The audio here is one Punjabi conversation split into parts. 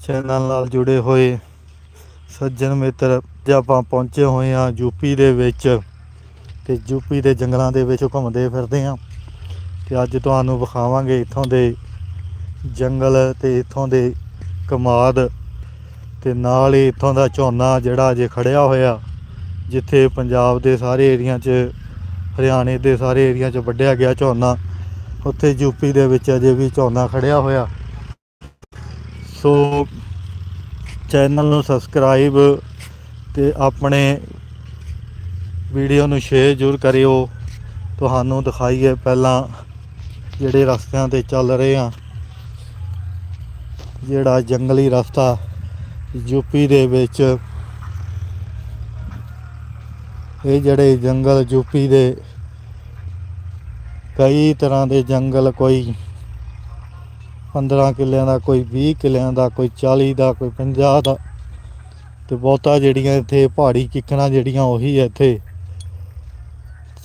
ਚੈਨਲ ਨਾਲ ਜੁੜੇ ਹੋਏ ਸੱਜਣ ਮਿੱਤਰ, ਜੇ ਆਪਾਂ ਪਹੁੰਚੇ ਹੋਏ ਆ ਯੂਪੀ ਦੇ ਵਿੱਚ ਤੇ ਯੂਪੀ ਦੇ ਜੰਗਲਾਂ ਦੇ ਵਿੱਚ ਘੁੰਮਦੇ ਫਿਰਦੇ ਆ ਤੇ ਅੱਜ ਤੁਹਾਨੂੰ ਵਿਖਾਵਾਂਗੇ ਇੱਥੋਂ ਦੇ ਜੰਗਲ ਤੇ ਇੱਥੋਂ ਦੇ ਕਮਾਦ ਤੇ ਨਾਲ ਹੀ ਇੱਥੋਂ ਦਾ ਝੋਨਾ ਜਿਹੜਾ ਅਜੇ ਖੜਿਆ ਹੋਇਆ ਜਿੱਥੇ ਪੰਜਾਬ ਦੇ ਸਾਰੇ ਏਰੀਆ 'ਚ, ਹਰਿਆਣੇ ਦੇ ਸਾਰੇ ਏਰੀਆ 'ਚ ਵੱਢਿਆ ਗਿਆ ਝੋਨਾ, ਉੱਥੇ ਯੂਪੀ ਦੇ ਵਿੱਚ ਅਜੇ ਵੀ ਝੋਨਾ ਖੜਿਆ ਹੋਇਆ। ਸੋ ਚੈਨਲ ਨੂੰ ਸਬਸਕ੍ਰਾਈਬ ਤੇ ਆਪਣੇ ਵੀਡੀਓ ਨੂੰ ਸ਼ੇਅਰ ਜ਼ਰੂਰ ਕਰਿਓ। ਤੁਹਾਨੂੰ ਦਿਖਾਈਏ ਪਹਿਲਾਂ ਜਿਹੜੇ ਰਸਤਿਆਂ ਤੇ ਚੱਲ ਰਹੇ ਆ। ਜਿਹੜਾ ਜੰਗਲੀ ਰਸਤਾ ਯੂਪੀ ਦੇ ਵਿੱਚ, ਇਹ ਜਿਹੜੇ ਜੰਗਲ ਯੂਪੀ ਦੇ ਕਈ ਤਰ੍ਹਾਂ ਦੇ ਜੰਗਲ ਕੋਈ 15 ਕਿੱਲਿਆਂ ਦਾ, ਕੋਈ 20 ਕਿੱਲਿਆਂ ਦਾ, ਕੋਈ 40 ਦਾ, ਕੋਈ 50 ਦਾ। ਤੇ ਬਹੁਤਾ ਜਿਹੜੀਆਂ ਇੱਥੇ ਪਹਾੜੀ ਕਿੱਕਰਾਂ ਜਿਹੜੀਆਂ ਉਹੀ ਹੈ ਇੱਥੇ।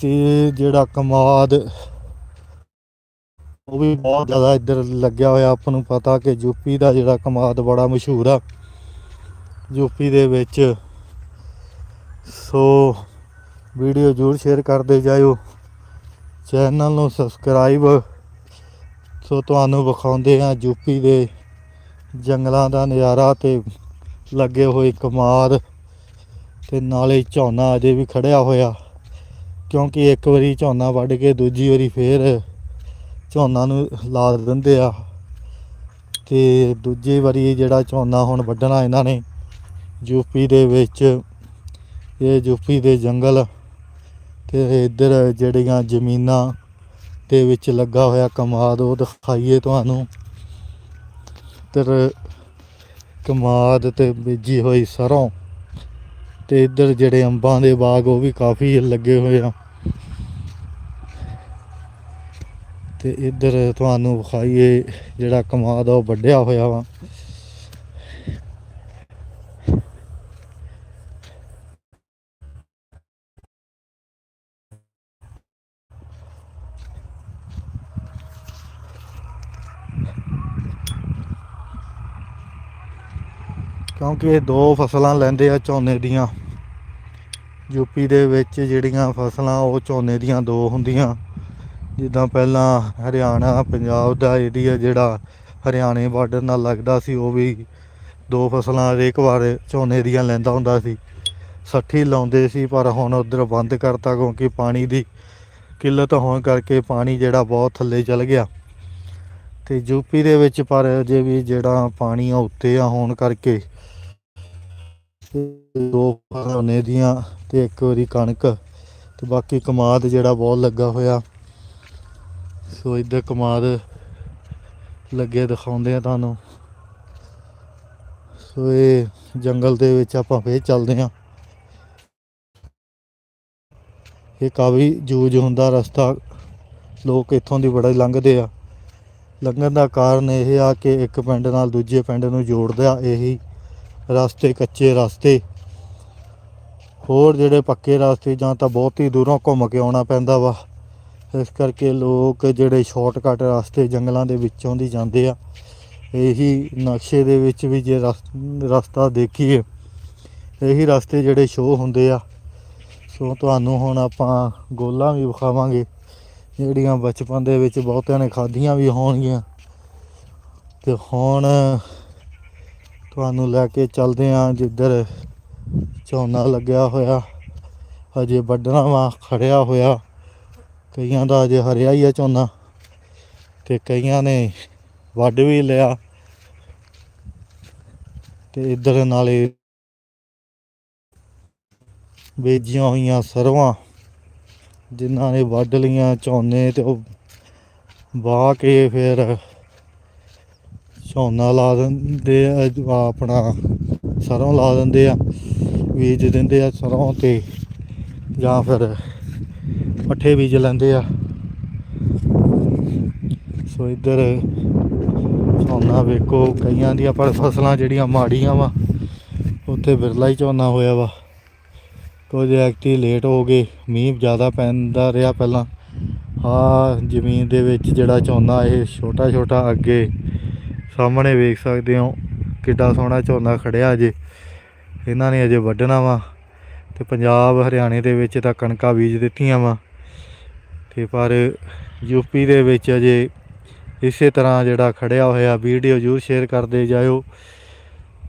ਤੇ ਜਿਹੜਾ ਕਮਾਦ, ਉਹ ਵੀ ਬਹੁਤ ਜ਼ਿਆਦਾ ਇੱਧਰ ਲੱਗਿਆ ਹੋਇਆ, ਆਪਾਂ ਨੂੰ ਪਤਾ ਕਿ ਯੂਪੀ ਦਾ ਜਿਹੜਾ ਕਮਾਦ ਬੜਾ ਮਸ਼ਹੂਰ ਆ। ਯੂਪੀ ਦੇ ਵਿੱਚ। ਸੋ ਵੀਡੀਓ ਜ਼ਰੂਰ ਸ਼ੇਅਰ ਕਰਦੇ ਜਾਇਓ। ਚੈਨਲ ਨੂੰ ਸਬਸਕ੍ਰਾਈਬ ਸੋ ਤੁਹਾਨੂੰ ਵਿਖਾਉਂਦੇ ਆ ਯੂਪੀ ਦੇ ਜੰਗਲਾਂ ਦਾ ਨਜ਼ਾਰਾ ਤੇ ਲੱਗੇ ਹੋਏ ਕਮਾਦ ਤੇ ਨਾਲੇ ਝੋਨਾ ਅਜੇ ਵੀ ਖੜਿਆ ਹੋਇਆ। ਕਿਉਂਕਿ ਇੱਕ ਵਾਰੀ ਝੋਨਾ ਵੱਢ ਕੇ ਦੂਜੀ ਵਾਰੀ ਫੇਰ ਝੋਨਾ ਨੂੰ ਲਾ ਦਿੰਦੇ ਆ। ਤੇ ਦੂਜੀ ਵਾਰੀ ਜਿਹੜਾ ਝੋਨਾ ਹੁਣ ਵੱਢਣਾ ਇਹਨਾਂ ਨੇ ਯੂਪੀ ਦੇ ਵਿੱਚ, ਇਹ ਯੂਪੀ ਦੇ ਜੰਗਲ ਤੇ ਇੱਧਰ ਜਿਹੜੀਆਂ ਜ਼ਮੀਨਾਂ ਦੇ ਵਿੱਚ ਲੱਗਾ ਹੋਇਆ ਕਮਾਦ, ਉਹ ਦਿਖਾਈਏ ਤੁਹਾਨੂੰ। ਇੱਧਰ ਕਮਾਦ ਤੇ ਬੀਜੀ ਹੋਈ ਸਰੋਂ ਤੇ ਇੱਧਰ ਜਿਹੜੇ ਅੰਬਾਂ ਦੇ ਬਾਗ, ਉਹ ਵੀ ਕਾਫੀ ਲੱਗੇ ਹੋਏ ਆ। ਤੇ ਇੱਧਰ ਤੁਹਾਨੂੰ ਵਿਖਾਈਏ ਜਿਹੜਾ ਕਮਾਦ ਆ, ਉਹ ਵੱਢਿਆ ਹੋਇਆ ਵਾ। ਕਿਉਂਕਿ ਇਹ ਦੋ ਫਸਲਾਂ ਲੈਂਦੇ ਆ ਝੋਨੇ ਦੀਆਂ। ਯੂਪੀ ਦੇ ਵਿੱਚ ਜਿਹੜੀਆਂ ਫਸਲਾਂ, ਉਹ ਝੋਨੇ ਦੀਆਂ ਦੋ ਹੁੰਦੀਆਂ। ਜਿੱਦਾਂ ਪਹਿਲਾਂ ਹਰਿਆਣਾ, ਪੰਜਾਬ ਦਾ ਏਰੀਆ ਜਿਹੜਾ ਹਰਿਆਣੇ ਬਾਰਡਰ ਨਾਲ ਲੱਗਦਾ ਸੀ, ਉਹ ਵੀ ਦੋ ਫਸਲਾਂ ਹਰੇਕ ਵਾਰ ਝੋਨੇ ਦੀਆਂ ਲੈਂਦਾ ਹੁੰਦਾ ਸੀ। ਸੱਠੀ ਲਾਉਂਦੇ ਸੀ, ਪਰ ਹੁਣ ਉਧਰ ਬੰਦ ਕਰਤਾ ਕਿਉਂਕਿ ਪਾਣੀ ਦੀ ਕਿੱਲਤ ਹੋਣ ਕਰਕੇ ਪਾਣੀ ਜਿਹੜਾ ਬਹੁਤ ਥੱਲੇ ਚਲ ਗਿਆ। ਤੇ ਯੂਪੀ ਦੇ ਵਿੱਚ ਪਰ ਅਜੇ ਵੀ ਜਿਹੜਾ ਪਾਣੀ ਆ, ਉੱਤੇ ਆ ਹੋਣ ਕਰਕੇ ਤੇ ਦੋ ਝੋਨੇ ਦੀਆਂ ਤੇ ਇੱਕ ਵਾਰੀ ਕਣਕ ਤੇ ਬਾਕੀ ਕਮਾਦ ਜਿਹੜਾ ਬਹੁਤ ਲੱਗਾ ਹੋਇਆ। ਸੋ ਇੱਧਰ ਕਮਾਦ ਲੱਗੇ ਦਿਖਾਉਂਦੇ ਆ ਤੁਹਾਨੂੰ। ਸੋ ਇਹ ਜੰਗਲ ਦੇ ਵਿੱਚ ਆਪਾਂ ਫੇਰ ਚੱਲਦੇ ਆ। ਇਹ ਕਾਫੀ ਜੂਜ ਹੁੰਦਾ ਰਸਤਾ। ਲੋਕ ਇੱਥੋਂ ਦੀ ਬੜਾ ਲੰਘਦੇ ਆ। ਲੰਘਣ ਦਾ ਕਾਰਨ ਇਹ ਆ ਕਿ ਇੱਕ ਪਿੰਡ ਨਾਲ ਦੂਜੇ ਪਿੰਡ ਨੂੰ ਜੋੜਦਾ ਇਹੀ ਰਸਤੇ, ਕੱਚੇ ਰਸਤੇ। ਹੋਰ ਜਿਹੜੇ ਪੱਕੇ ਰਸਤੇ, ਜਾਂ ਤਾਂ ਬਹੁਤ ਹੀ ਦੂਰੋਂ ਘੁੰਮ ਕੇ ਆਉਣਾ ਪੈਂਦਾ ਵਾ। ਇਸ ਕਰਕੇ ਲੋਕ ਜਿਹੜੇ ਸ਼ਾਰਟਕਟ ਰਸਤੇ ਜੰਗਲਾਂ ਦੇ ਵਿੱਚੋਂ ਦੀ ਜਾਂਦੇ ਆ, ਇਹੀ ਨਕਸ਼ੇ ਦੇ ਵਿੱਚ ਵੀ ਜੇ ਰਸ- ਰਸਤਾ ਦੇਖੀਏ, ਇਹੀ ਰਸਤੇ ਜਿਹੜੇ ਸ਼ੋਅ ਹੁੰਦੇ ਆ। ਸੋ ਤੁਹਾਨੂੰ ਹੁਣ ਆਪਾਂ ਗੋਲਾਂ ਵੀ ਵਿਖਾਵਾਂਗੇ, ਜਿਹੜੀਆਂ ਬਚਪਨ ਦੇ ਵਿੱਚ ਬਹੁਤਿਆਂ ਨੇ ਖਾਧੀਆਂ ਵੀ ਹੋਣਗੀਆਂ। ਤੇ ਹੁਣ ਤੁਹਾਨੂੰ ਲੈ ਕੇ ਚੱਲਦੇ ਆਂ, ਜਿੱਧਰ ਝੋਨਾ ਲੱਗਿਆ ਹੋਇਆ। ਹਜੇ ਵੱਢਣਾ ਵਾ, ਖੜਿਆ ਹੋਇਆ। ਕਈਆਂ ਦਾ ਅਜੇ ਹਰਿਆ ਹੀ ਆ ਝੋਨਾ, ਤੇ ਕਈਆਂ ਨੇ ਵੱਢ ਵੀ ਲਿਆ। ਤੇ ਇੱਧਰ ਨਾਲੇ ਬੀਜੀਆਂ ਹੋਈਆਂ ਸਰਵਾਂ, ਜਿਨ੍ਹਾਂ ਨੇ ਵੱਢ ਲੀਆਂ ਝੋਨੇ ਤੇ ਉਹ ਵਾਹ ਕੇ ਫਿਰ ਝੋਨਾ ਲਾ ਦਿੰਦੇ ਆ ਆਪਣਾ ਸਰੋਂ ਲਾ ਦਿੰਦੇ ਆ, ਬੀਜ ਦਿੰਦੇ ਆ ਸਰੋਂ ਤੇ ਜਾਂ ਫਿਰ ਪੱਠੇ ਬੀਜ ਲੈਂਦੇ ਆ। ਸੋ ਇੱਧਰ ਝੋਨਾ ਵੇਖੋ, ਕਈਆਂ ਦੀਆਂ ਪਰ ਫਸਲਾਂ ਜਿਹੜੀਆਂ ਮਾੜੀਆਂ ਵਾ, ਉੱਥੇ ਬਿਰਲਾ ਹੀ ਝੋਨਾ ਹੋਇਆ ਵਾ। ਕੁਝ ਐਕਟੀ ਲੇਟ ਹੋ ਗਏ, ਮੀਂਹ ਜ਼ਿਆਦਾ ਪੈਂਦਾ ਰਿਹਾ ਪਹਿਲਾਂ। ਆ ਜ਼ਮੀਨ ਦੇ ਵਿੱਚ ਜਿਹੜਾ ਝੋਨਾ, ਇਹ ਛੋਟਾ ਛੋਟਾ ਅੱਗੇ ਸਾਹਮਣੇ ਵੇਖ ਸਕਦੇ ਹੋ ਕਿੱਡਾ ਸੋਹਣਾ ਝੋਨਾ ਖੜਿਆ ਅਜੇ। ਇਹਨਾਂ ਨੇ ਅਜੇ ਵੱਢਣਾ ਵਾ ਤੇ ਪੰਜਾਬ, ਹਰਿਆਣੇ ਦੇ ਵਿੱਚ ਤਾਂ ਕਣਕਾਂ ਬੀਜ ਦਿੱਤੀਆਂ ਵਾ। ਤੇ ਪਰ ਯੂਪੀ ਦੇ ਵਿੱਚ ਅਜੇ ਇਸੇ ਤਰ੍ਹਾਂ ਜਿਹੜਾ ਖੜਿਆ ਹੋਇਆ, ਵੀਡੀਓ ਜ਼ਰੂਰ ਸ਼ੇਅਰ ਕਰਦੇ ਜਾਇਓ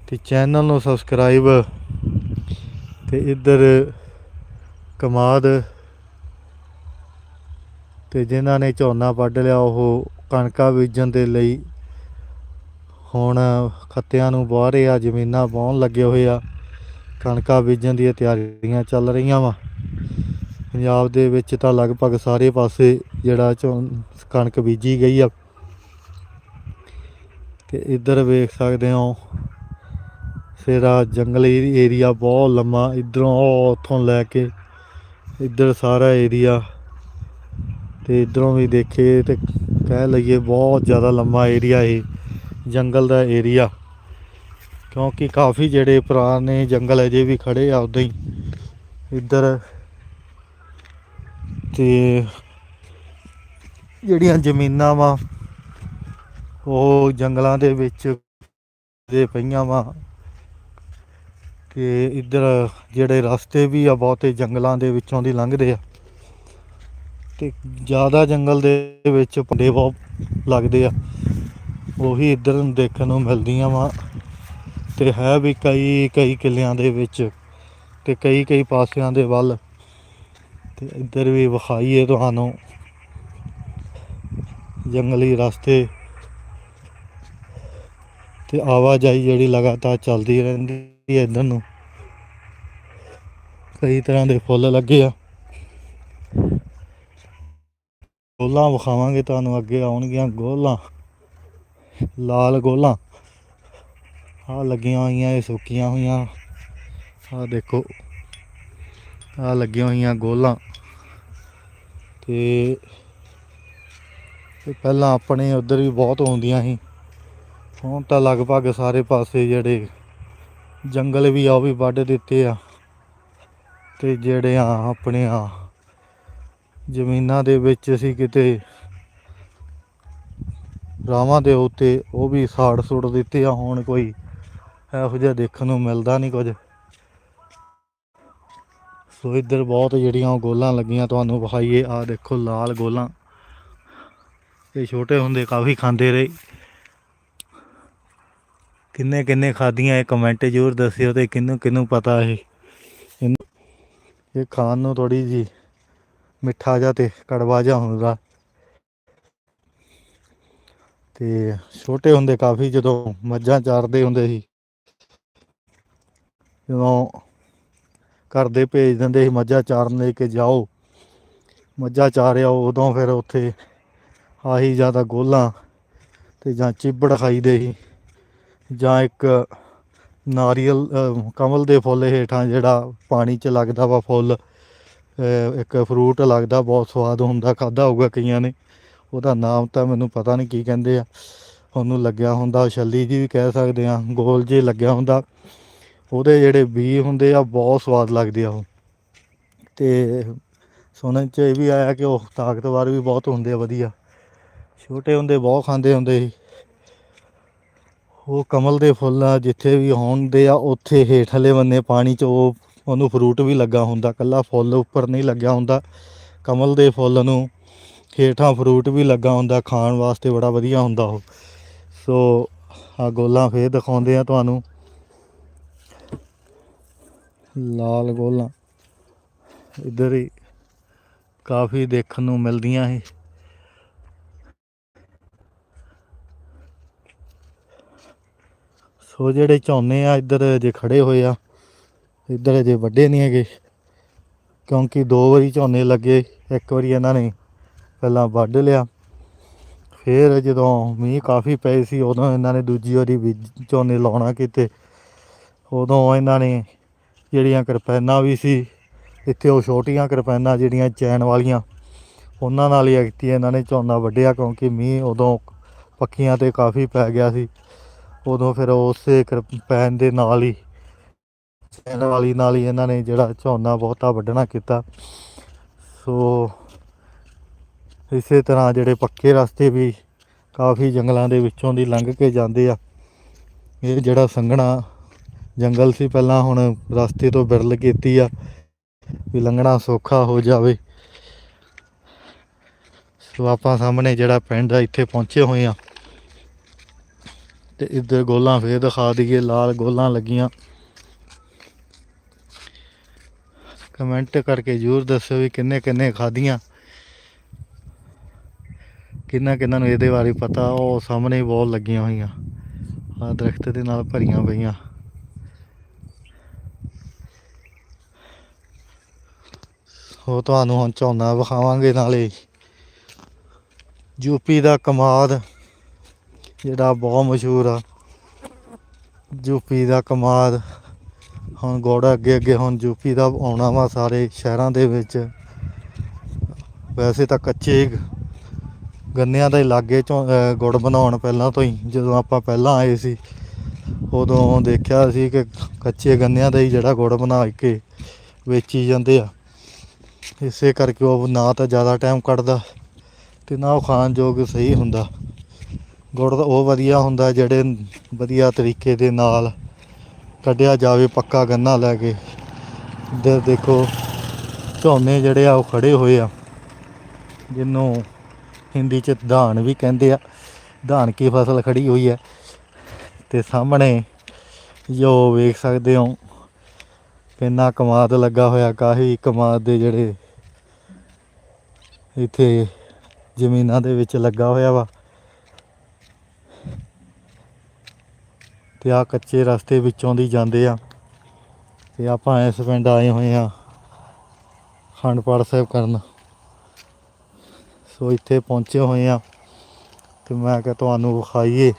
ਤੇ ਚੈਨਲ ਨੂੰ ਸਬਸਕ੍ਰਾਈਬ ਤੇ ਇੱਧਰ ਕਮਾਦ ਤੇ ਜਿਨ੍ਹਾਂ ਨੇ ਝੋਨਾ ਵੱਢ ਲਿਆ, ਉਹ ਕਣਕਾਂ ਬੀਜਣ ਦੇ ਲਈ ਹੁਣ ਖੱਤਿਆਂ ਨੂੰ ਵਾਹ ਰਹੇ ਆ, ਜ਼ਮੀਨਾਂ ਵਾਹੁਣ ਲੱਗੇ ਹੋਏ ਆ। ਕਣਕਾਂ ਬੀਜਣ ਦੀਆਂ ਤਿਆਰੀਆਂ ਚੱਲ ਰਹੀਆਂ ਵਾ। ਪੰਜਾਬ ਦੇ ਵਿੱਚ ਤਾਂ ਲਗਭਗ ਸਾਰੇ ਪਾਸੇ ਜਿਹੜਾ ਝੋ ਕਣਕ ਬੀਜੀ ਗਈ ਆ। ਤੇ ਇੱਧਰ ਵੇਖ ਸਕਦੇ ਹੋ ਸਿਰਾ ਜੰਗਲੀ ਏਰੀਆ ਬਹੁਤ ਲੰਮਾ, ਇਧਰੋਂ ਉੱਥੋਂ ਲੈ ਕੇ ਇੱਧਰ ਸਾਰਾ ਏਰੀਆ। ਤੇ ਇਧਰੋਂ ਵੀ ਦੇਖੇ ਤੇ ਕਹਿ ਲਈਏ ਬਹੁਤ ਜ਼ਿਆਦਾ ਲੰਮਾ ਏਰੀਆ ਇਹ। ਜੰਗਲ ਦਾ ਏਰੀਆ ਕਿਉਂਕਿ ਕਾਫੀ ਜਿਹੜੇ ਪੁਰਾਣੇ ਜੰਗਲ ਅਜੇ ਵੀ ਖੜੇ ਆ ਉਦਾਂ ਹੀ। ਇੱਧਰ ਤੇ ਜਿਹੜੀਆਂ ਜ਼ਮੀਨਾਂ ਵਾ, ਉਹ ਜੰਗਲਾਂ ਦੇ ਵਿੱਚ ਦੇ ਪਈਆਂ ਵਾ। ਤੇ ਇੱਧਰ ਜਿਹੜੇ ਰਸਤੇ ਵੀ ਆ, ਬਹੁਤੇ ਜੰਗਲਾਂ ਦੇ ਵਿੱਚੋਂ ਦੀ ਲੰਘਦੇ ਆ। ਤੇ ਜ਼ਿਆਦਾ ਜੰਗਲ ਦੇ ਵਿੱਚ ਪੰਡੇ ਬਹੁਤ ਲੱਗਦੇ ਆ। ਉਹੀ ਇੱਧਰ ਨੂੰ ਦੇਖਣ ਨੂੰ ਮਿਲਦੀਆਂ ਵਾ। ਤੇ ਹੈ ਵੀ ਕਈ ਕਈ ਕਿਲਿਆਂ ਦੇ ਵਿੱਚ ਤੇ ਕਈ ਕਈ ਪਾਸਿਆਂ ਦੇ ਵੱਲ। ਤੇ ਇੱਧਰ ਵੀ ਵਿਖਾਈਏ ਤੁਹਾਨੂੰ। ਜੰਗਲੀ ਰਸਤੇ। ਤੇ ਆਵਾਜਾਈ ਜਿਹੜੀ ਲਗਾਤਾਰ ਚੱਲਦੀ ਰਹਿੰਦੀ ਹੈ ਇੱਧਰ ਨੂੰ। ਕਈ ਤਰ੍ਹਾਂ ਦੇ ਫੁੱਲ ਲੱਗੇ ਆ। ਗੋਲਾਂ ਵਿਖਾਵਾਂਗੇ ਤੁਹਾਨੂੰ, ਅੱਗੇ ਆਉਣਗੀਆਂ ਗੋਲਾਂ। ਲਾਲ ਗੋਲਾਂ। ਆ ਲੱਗੀਆਂ ਹੋਈਆਂ, ਇਹ ਸੁੱਕੀਆਂ ਹੋਈਆਂ। ਆ ਦੇਖੋ ਆ ਲੱਗੀਆਂ ਹੋਈਆਂ ਗੋਲਾਂ। ਤੇ ਪਹਿਲਾਂ ਆਪਣੇ ਉਧਰ ਵੀ ਬਹੁਤ ਹੁੰਦੀਆਂ ਸੀ। ਹੁਣ ਤਾਂ ਲਗਭਗ ਸਾਰੇ ਪਾਸੇ ਜਿਹੜੇ ਜੰਗਲ ਵੀ ਆ, ਉਹ ਵੀ ਵੱਢ ਦਿੱਤੇ ਆ। ਤੇ ਜਿਹੜੇ ਆ ਆਪਣੇ ਆ ਜ਼ਮੀਨਾਂ ਦੇ ਵਿੱਚ ਅਸੀਂ ਕਿਤੇ ਰਾਵਾਂ ਦੇ ਉੱਤੇ ਉਹ ਵੀ ਸਾੜ ਸੁੱਟ ਦਿੱਤੇ ਆ, ਹੁਣ ਕੋਈ ਇਹੋ ਜਿਹਾ ਦੇਖਣ ਨੂੰ ਮਿਲਦਾ ਨਹੀਂ ਕੁਝ। ਸੋ ਇੱਧਰ ਬਹੁਤ ਜਿਹੜੀਆਂ ਉਹ ਗੋਲਾਂ ਲੱਗੀਆਂ ਤੁਹਾਨੂੰ ਵਿਖਾਈਏ ਆ ਦੇਖੋ ਲਾਲ ਗੋਲਾਂ। ਇਹ ਛੋਟੇ ਹੁੰਦੇ ਕਾਫੀ ਖਾਂਦੇ ਰਹੇ। ਕਿੰਨੇ ਕਿੰਨੇ ਖਾਧੀਆਂ, ਇਹ ਕਮੈਂਟ ਜ਼ਰੂਰ ਦੱਸਿਓ ਤੇ ਕਿਹਨੂੰ ਕਿਹਨੂੰ ਪਤਾ ਇਹ। ਇਹਨੂੰ- ਇਹ ਖਾਣ ਨੂੰ ਥੋੜੀ ਜੀ ਮਿੱਠਾ ਜਿਹਾ ਤੇ ਕੜਵਾ ਜਿਹਾ ਹੁੰਦਾ। ਤੇ ਛੋਟੇ ਹੁੰਦੇ ਕਾਫੀ ਜਦੋਂ ਮੱਝਾਂ ਚਾਰਦੇ ਹੁੰਦੇ ਸੀ, ਜਦੋਂ ਘਰ ਦੇ ਭੇਜ ਦਿੰਦੇ ਸੀ ਮੱਝਾਂ ਚਾਰਨ ਲੈ ਕੇ ਜਾਓ, ਮੱਝਾਂ ਚਾਰਿਆ ਉਦੋਂ ਫਿਰ ਉੱਥੇ ਆਹੀ ਜ਼ਿਆਦਾ ਗੋਲਾਂ ਤੇ ਜਾਂ ਚਿੱਬੜ ਖਾਈਦੇ ਸੀ, ਜਾਂ ਇੱਕ ਨਾਰੀਅਲ ਕਮਲ ਦੇ ਫੁੱਲ ਹੇਠਾਂ ਜਿਹੜਾ ਪਾਣੀ 'ਚ ਲੱਗਦਾ ਵਾ ਫੁੱਲ ਇੱਕ ਫਰੂਟ ਲੱਗਦਾ ਬਹੁਤ ਸਵਾਦ ਹੁੰਦਾ ਖਾਦਾ ਹੋਊਗਾ ਕਈਆਂ ਨੇ। ਉਹਦਾ ਨਾਮ ਤਾਂ ਮੈਨੂੰ ਪਤਾ ਨਹੀਂ ਕੀ ਕਹਿੰਦੇ ਆ। ਉਹਨੂੰ ਲੱਗਿਆ ਹੁੰਦਾ ਛੱਲੀ ਜੀ ਵੀ ਕਹਿ ਸਕਦੇ ਆ, ਗੋਲ ਜੇ ਲੱਗਿਆ ਹੁੰਦਾ। ਉਹਦੇ ਜਿਹੜੇ ਬੀ ਹੁੰਦੇ ਆ, ਬਹੁਤ ਸਵਾਦ ਲੱਗਦੇ ਆ ਉਹ। ਤੇ ਸੁਣਨ ਚ ਇਹ ਵੀ ਆਇਆ ਕਿ ਉਹ ਤਾਕਤਵਰ ਵੀ ਬਹੁਤ ਹੁੰਦੇ ਆ, ਵਧੀਆ। ਛੋਟੇ ਹੁੰਦੇ, ਬਹੁਤ ਖਾਂਦੇ ਹੁੰਦੇ ਸੀ। ਉਹ ਕਮਲ ਦੇ ਫੁੱਲ ਆ, ਜਿੱਥੇ ਵੀ ਹੁੰਦੇ ਆ, ਉੱਥੇ ਹੇਠਲੇ ਬੰਨੇ ਪਾਣੀ 'ਚ ਉਹ, ਉਹਨੂੰ ਫਰੂਟ ਵੀ ਲੱਗਾ ਹੁੰਦਾ। ਕੱਲਾ ਫੁੱਲ ਉੱਪਰ ਨਹੀਂ ਲੱਗਿਆ ਹੁੰਦਾ। ਕਮਲ ਦੇ ਫੁੱਲ ਨੂੰ ਹੇਠਾਂ ਫਰੂਟ ਵੀ ਲੱਗਾ ਹੁੰਦਾ, ਖਾਣ ਵਾਸਤੇ ਬੜਾ ਵਧੀਆ ਹੁੰਦਾ ਉਹ। ਸੋ ਆ ਗੋਲਾਂ ਫੇਰ ਦਿਖਾਉਂਦੇ ਆ ਤੁਹਾਨੂੰ। ਲਾਲ ਗੋਲਾਂ। ਇੱਧਰ ਹੀ ਕਾਫੀ ਦੇਖਣ ਨੂੰ ਮਿਲਦੀਆਂ ਸੀ ਸੋ ਜਿਹੜੇ ਝੋਨੇ ਆ, ਇੱਧਰ ਜੇ ਖੜੇ ਹੋਏ ਆ। ਇੱਧਰ ਜੇ ਵੱਡੇ ਨਹੀਂ ਹੈਗੇ, ਕਿਉਂਕਿ ਦੋ ਵਾਰੀ ਝੋਨੇ ਲੱਗੇ, ਇੱਕ ਵਾਰੀ ਇਹਨਾਂ ਨੇ ਪਹਿਲਾਂ ਵੱਢ ਲਿਆ। ਫਿਰ ਜਦੋਂ ਮੀਂਹ ਕਾਫੀ ਪਏ ਸੀ, ਉਦੋਂ ਇਹਨਾਂ ਨੇ ਦੂਜੀ ਵਾਰੀ ਵੀ ਝੋਨੇ ਲਾਉਣਾ ਕਿਤੇ। ਉਦੋਂ ਇਹਨਾਂ ਨੇ ਜਿਹੜੀਆਂ ਕਿਰਪੈਨਾਂ ਵੀ ਸੀ, ਇੱਥੇ ਉਹ ਛੋਟੀਆਂ ਕਿਰਪੈਨਾਂ ਜਿਹੜੀਆਂ ਚੈਨ ਵਾਲੀਆਂ, ਉਹਨਾਂ ਨਾਲ ਹੀ ਐਕਤੀ ਇਹਨਾਂ ਨੇ ਝੋਨਾ ਵੱਢਿਆ ਕਿਉਂਕਿ ਮੀਂਹ ਉਦੋਂ ਪੱਕੀਆਂ ਤੇ ਕਾਫੀ ਪੈ ਗਿਆ ਸੀ। ਉਦੋਂ ਫਿਰ ਉਸੇ ਕਿਰਪਾਨ ਦੇ ਨਾਲ ਹੀ, ਚੈਨ ਵਾਲੀ ਨਾਲ ਹੀ ਇਹਨਾਂ ਨੇ ਜਿਹੜਾ ਝੋਨਾ ਬਹੁਤਾ ਵੱਢਣਾ ਕੀਤਾ। ਸੋ ਇਸੇ ਤਰ੍ਹਾਂ ਜਿਹੜੇ ਪੱਕੇ ਰਸਤੇ ਵੀ ਕਾਫੀ ਜੰਗਲਾਂ ਦੇ ਵਿੱਚੋਂ ਦੀ ਲੰਘ ਕੇ ਜਾਂਦੇ ਆ। ਇਹ ਜਿਹੜਾ ਸੰਘਣਾ ਜੰਗਲ ਸੀ, ਪਹਿਲਾਂ ਹੁਣ ਰਸਤੇ ਤੋਂ ਬਿਰਲ ਕੀਤੀ ਆ ਵੀ ਲੰਘਣਾ ਸੌਖਾ ਹੋ ਜਾਵੇ। ਸੋ ਆਪਾਂ ਸਾਹਮਣੇ ਜਿਹੜਾ ਪਿੰਡ ਆ, ਇੱਥੇ ਪਹੁੰਚੇ ਹੋਏ ਆ। ਤੇ ਇੱਧਰ ਗੋਲਾਂ ਫੇਰ ਦਿਖਾ ਦਈਏ, ਲਾਲ ਗੋਲਾਂ ਲੱਗੀਆਂ। ਕਮੈਂਟ ਕਰਕੇ ਜ਼ਰੂਰ ਦੱਸਿਓ ਵੀ ਕਿੰਨੇ ਕਿੰਨੇ ਖਾਧੀਆਂ। ਕਿੰਨਾ ਕਿੰਨਾ ਨੂੰ ਇਹਦੇ ਬਾਰੇ ਪਤਾ, ਉਹ ਸਾਹਮਣੇ ਬਹੁਤ ਲੱਗੀਆਂ ਹੋਈਆਂ। ਆ ਦਰਖਤ ਦੇ ਨਾਲ ਭਰੀਆਂ ਪਈਆਂ। ਉਹ ਤੁਹਾਨੂੰ ਹੁਣ ਝੋਨਾ ਵਿਖਾਵਾਂਗੇ ਨਾਲੇ। ਯੂਪੀ ਦਾ ਕਮਾਦ, ਜਿਹੜਾ ਬਹੁਤ ਮਸ਼ਹੂਰ ਆ। ਯੂਪੀ ਦਾ ਕਮਾਦ, ਹੁਣ ਗੋੜਾ ਅੱਗੇ ਅੱਗੇ ਹੁਣ ਯੂਪੀ ਦਾ ਆਉਣਾ ਵਾ ਸਾਰੇ ਸ਼ਹਿਰਾਂ ਦੇ ਵਿੱਚ। ਵੈਸੇ ਤਾਂ ਕੱਚੇ ਗੰਨਿਆਂ ਦੇ ਲਾਗੇ ਚੋਂ ਗੁੜ ਬਣਾਉਣ ਪਹਿਲਾਂ ਤੋਂ ਹੀ, ਜਦੋਂ ਆਪਾਂ ਪਹਿਲਾਂ ਆਏ ਸੀ, ਉਦੋਂ ਦੇਖਿਆ ਸੀ ਕਿ ਕੱਚੇ ਗੰਨਿਆਂ ਦਾ ਹੀ ਜਿਹੜਾ ਗੁੜ ਬਣਾ ਕੇ ਵੇਚੀ ਜਾਂਦੇ ਆ। ਇਸੇ ਕਰਕੇ ਉਹ ਨਾ ਤਾਂ ਜ਼ਿਆਦਾ ਟਾਈਮ ਕੱਢਦਾ ਤੇ ਨਾ ਉਹ ਖਾਣ ਯੋਗ ਸਹੀ ਹੁੰਦਾ। ਗੁੜ ਤਾਂ ਉਹ ਵਧੀਆ ਹੁੰਦਾ ਜਿਹੜੇ ਵਧੀਆ ਤਰੀਕੇ ਦੇ ਨਾਲ ਕੱਢਿਆ ਜਾਵੇ ਪੱਕਾ ਗੰਨਾ ਲੈ ਕੇ। ਇੱਧਰ ਦੇਖੋ, ਝੋਨੇ ਜਿਹੜੇ ਆ ਉਹ ਖੜੇ ਹੋਏ ਆ, ਜਿਹਨੂੰ ਹਿੰਦੀ ਚ ਧਾਨ ਵੀ ਕਹਿੰਦੇ ਆ। ਧਾਨ ਕੀ ਫਸਲ ਖੜੀ ਹੋਈ ਹੈ। ਤੇ ਸਾਹਮਣੇ ਜੋ ਵੇਖ ਸਕਦੇ ਹੋ, ਕਿੰਨਾ ਕਮਾਦ ਲੱਗਾ ਹੋਇਆ ਕਾਫੀ ਕਮਾਦ ਦੇ ਜਿਹੜੇ ਇੱਥੇ ਜ਼ਮੀਨਾਂ ਦੇ ਵਿੱਚ ਲੱਗਾ ਹੋਇਆ ਵਾ। ਤੇ ਆ ਕੱਚੇ ਰਸਤੇ ਵਿੱਚੋਂ ਦੀ ਜਾਂਦੇ ਆ। ਤੇ ਆਪਾਂ ਇਸ ਪਿੰਡ ਆਏ ਹੋਏ ਆ, ਖੰਡ ਪਾਠ ਸਾਹਿਬ ਕਰਨ। ਸੋ ਇੱਥੇ ਪਹੁੰਚੇ ਹੋਏ ਆ ਤੇ ਮੈਂ ਕਿਹਾ ਤੁਹਾਨੂੰ ਵਿਖਾਈਏ